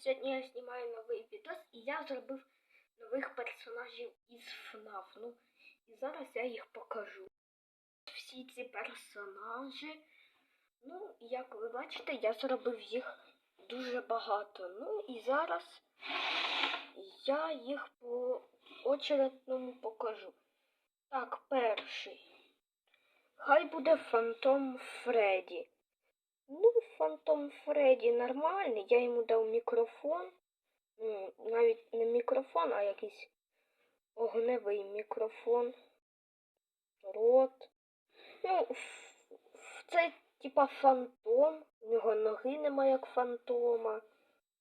Сьогодні я знімаю новий відос і я зробив нових персонажів із FNAF. Ну, і зараз я їх покажу. Всі ці персонажі. Ну, як ви бачите, я зробив їх дуже багато. Ну і зараз я їх по очередному покажу. Так, перший. Хай буде Фантом Фредді. Ну, Фантом Фредді нормальний, я йому дав мікрофон. Ну, навіть не мікрофон, а якийсь огневий мікрофон. Рот. Ну, це типа фантом. У нього ноги нема як фантома.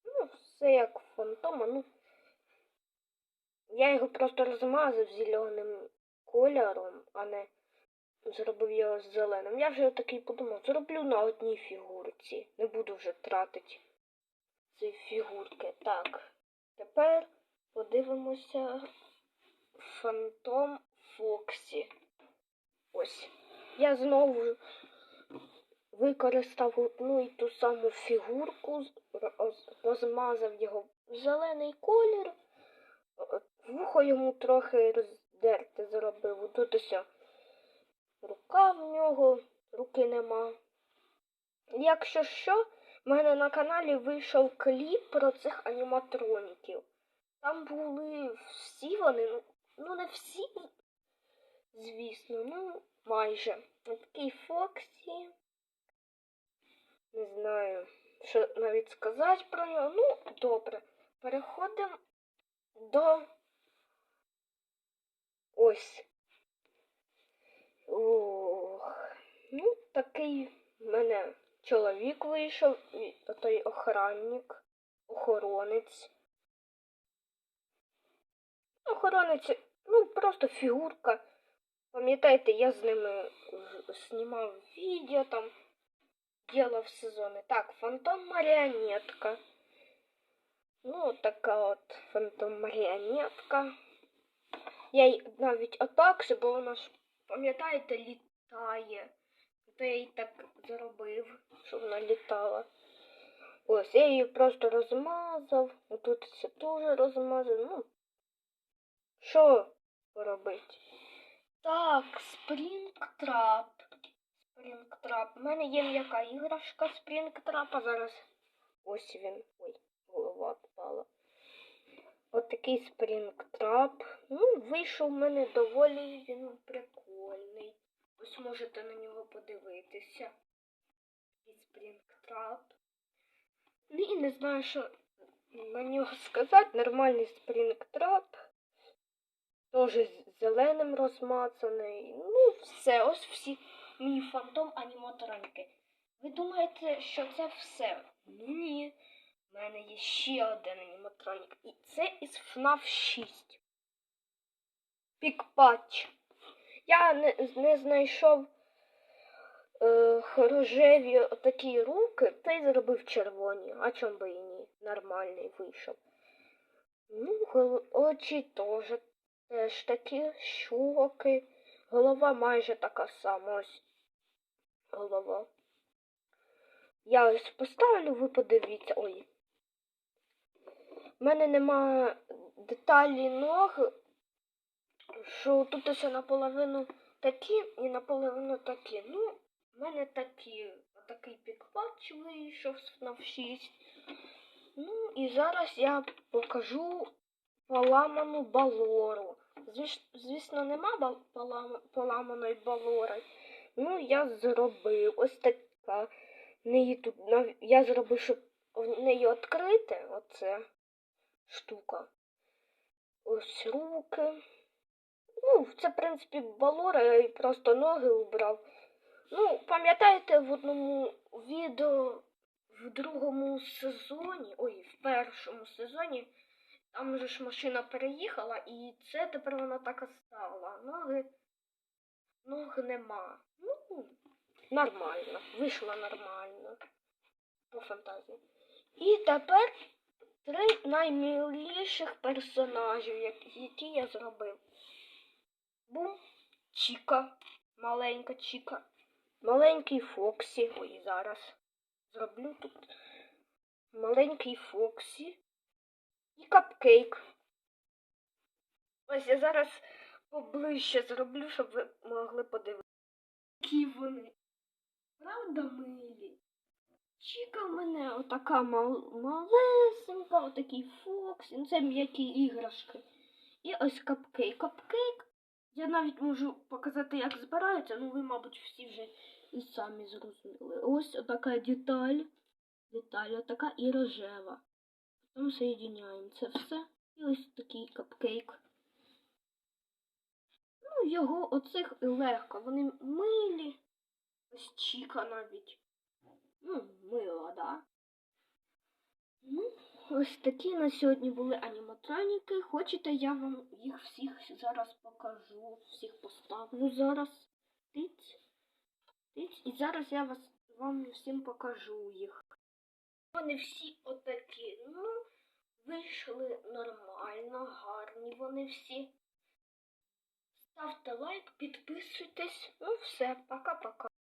Ну, все як фантома. Ну, я його просто розмазав зеленим кольором, а не зробив його зеленим. Я вже такий подумав, зроблю на одній фігурці. Не буду вже тратити ці фігурки. Так, тепер подивимося Фантом Фоксі. Ось. Я знову використав одну і ту саму фігурку, розмазав його в зелений колір. Вухо йому трохи роздерти зробив. Тут ось рука в нього, руки нема. Якщо що, в мене на каналі вийшов кліп про цих аніматроніків. Там були всі вони, ну, ну не всі, звісно, ну майже. Такий Фоксі. Не знаю, що навіть сказати про нього. Ну, добре. Переходимо до ось. Ох. Ну, такий в мене чоловік вийшов, і той охранник, охоронець. Охоронець, ну, просто фігурка. Пам'ятаєте, я з ними знімав відео там, делав сезони. Так, фантом маріонетка. Ну, така от фантом маріонетка. Я навіть отак, бо вона ж, пам'ятаєте, літає. То я їй так зробив, щоб вона літала. Ось, я її просто розмазав. Отут це теж розмазав. Ну, що поробити? Так, Спрінгтрап. Спрінгтрап. У мене є м'яка іграшка Спрінгтрапа. Зараз ось він. Ой, голова впала. От такий спрінгтрап. Ну, вийшов в мене доволі він прикольний. Ось можете на нього подивитися. Такий спрінгтрап. Ну і не знаю, що на нього сказати. Нормальний спрінгтрап. Теж з зеленим розмацаний. Ну, все, ось всі мій фантом аніматроники. Ви думаєте, що це все? Ну ні. У мене є ще один аніматронік. І це із FNAF 6. Пікпатч. Я не, не знайшов е, рожеві такі руки, та й зробив червоні. А чом би і ні? Нормальний вийшов. Ну, очі теж теж такі щоки. Голова майже така сама. Ось голова. Я ось поставлю, ви подивіться. Ой. У мене нема деталі ног, що тут ось наполовину такі і наполовину такі. Ну, в мене такі, такий пікпатч вийшов на 6. Ну і зараз я покажу поламану балору. Звіс- Звісно, нема бал- полам- поламаної балори. Ну, я зробив ось така. Неї тут я зробив, щоб в неї відкрити оце штука. Ось руки. Ну, це, в принципі, балора, я їй просто ноги убрав. Ну, пам'ятаєте, в одному відео в другому сезоні, ой, в першому сезоні, там же ж машина переїхала, і це тепер вона так і стала. Ноги, ног нема. Ну, нормально, вийшло нормально. По фантазії. І тепер три наймиліших персонажів, які я зробив. Бум, Чіка, маленька Чіка, маленький Фоксі. Ой, зараз зроблю тут маленький Фоксі і капкейк. Ось я зараз поближче зроблю, щоб ви могли подивитися. Які вони. Правда, милі? Чіка в мене отака мал- малесенька, отакий Фоксі. Ну, Це м'які іграшки. І ось капкейк. Капкейк. Я навіть можу показати, як збираються, ну ви, мабуть, всі вже і самі зрозуміли. Ось така деталь. Деталь, отака і рожева. Потім соєдиняємо це все. І ось такий капкейк. Ну, його оцих легко. Вони милі. Ось Чіка навіть. Ну, мила, да. Ну, ось такі на сьогодні були аніматроніки. Хочете, я вам їх всіх зараз покажу, всіх поставлю зараз. Тиць, тиць. І зараз я вас вам всім покажу їх. Вони всі отакі. Ну, вийшли нормально, гарні вони всі. Ставте лайк, підписуйтесь. Ну все, пока-пока.